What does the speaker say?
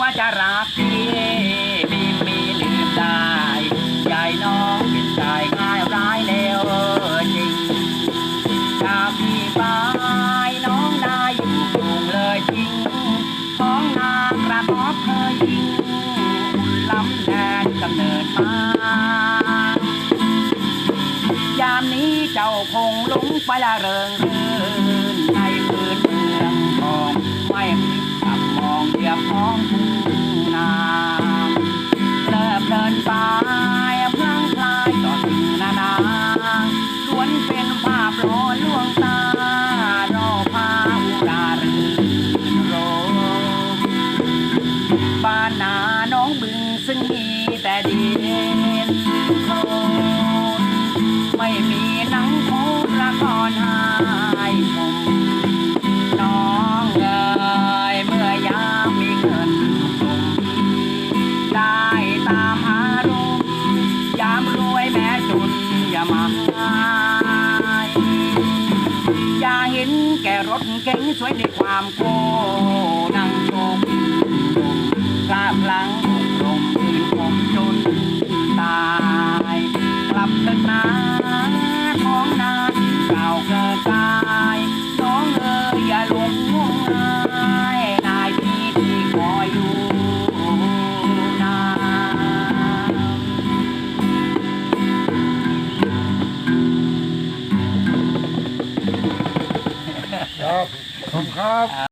ว่าจะรักพี่พี่มีลืมได้ใจน้องเป็นใจง่ายร้ายเลวจริงถ้าพี่ไปน้องได้อยู่กรุงเลยจริงของนางกระทบเคยยิงล้ำแดนกำเนิดมายามนี้เจ้าคงหลงไปละเริงรื่นใน ลิบเดินไปพลางพลายต่อสิ่งนานาล้วนเป็นภาพหล่อลวงตารอพาอุรารื่นรมบ้านนาน้องบึงซึ่งมี มายอย่าเห็นแก่รถเก๋งสวยในความโกง ครับ ขอบคุณครับ